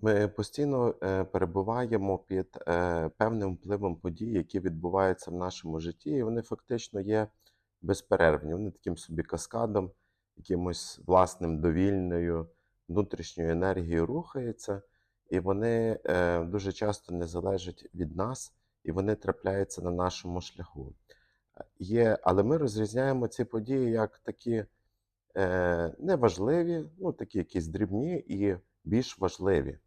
Ми постійно е, перебуваємо під е, певним впливом подій, які відбуваються в нашому житті, і вони фактично є безперервні. Вони таким собі каскадом, якимось власним довільною внутрішньою енергією рухаються, і вони е, дуже часто не залежать від нас, і вони трапляються на нашому шляху. Є, але ми розрізняємо ці події як такі неважливі, ну такі якісь дрібні і більш важливі.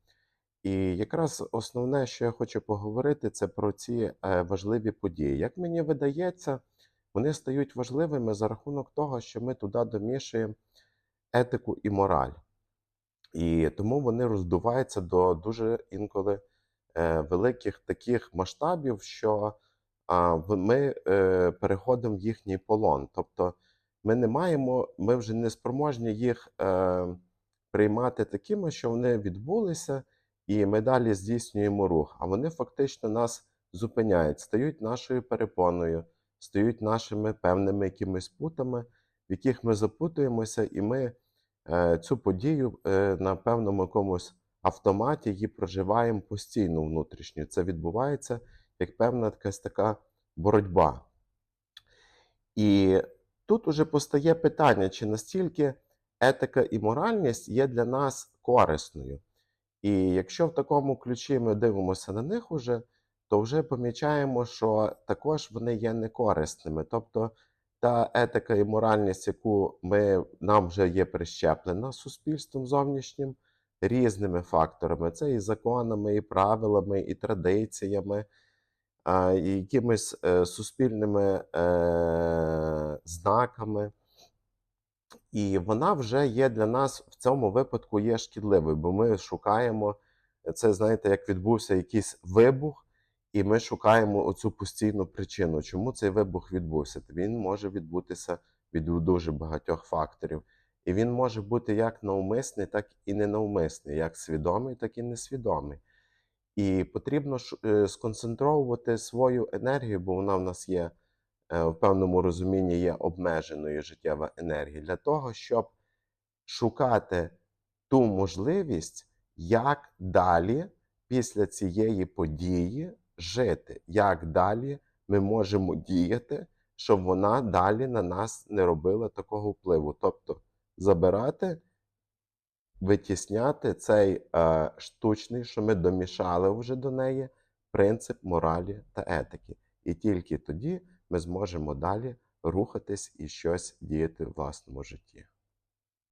І якраз основне, що я хочу поговорити, це про ці е, важливі події. Як мені видається, вони стають важливими за рахунок того, що ми туди домішуємо етику і мораль. І тому вони роздуваються до дуже інколи е, великих таких масштабів, що ми е, переходимо в їхній полон. Тобто ми не маємо, ми вже не спроможні їх приймати такими, що вони відбулися, і ми далі здійснюємо рух. А вони фактично нас зупиняють, стають нашою перепоною, стають нашими певними якимись путами, в яких ми запутуємося, і ми е, цю подію е, на певному якомусь автоматі її проживаємо постійно внутрішньо. Це відбувається як певна якась така боротьба. І тут уже постає питання, чи настільки етика і моральність є для нас корисною. І якщо в такому ключі ми дивимося на них уже, то вже помічаємо, що також вони є некорисними. Тобто та етика і моральність, яку ми, нам вже є прищеплена суспільством зовнішнім, різними факторами. Це і законами, і правилами, і традиціями, і якимись е, суспільними е, знаками. І вона вже є для нас в цьому випадку є шкідливою, бо ми шукаємо це, знаєте, як відбувся якийсь вибух, і ми шукаємо оцю постійну причину, чому цей вибух відбувся. Він може відбутися від дуже багатьох факторів. І він може бути як навмисний, так і ненавмисний, як свідомий, так і несвідомий. І потрібно е, сконцентровувати свою енергію, бо вона в нас є в певному розумінні є обмеженою життєва енергія, для того, щоб шукати ту можливість, як далі після цієї події жити, як далі ми можемо діяти, щоб вона далі на нас не робила такого впливу. Тобто забирати, витісняти цей е, штучний, що ми домішали вже до неї, принцип моралі та етики. І тільки тоді ми зможемо далі рухатись і щось діяти в власному житті.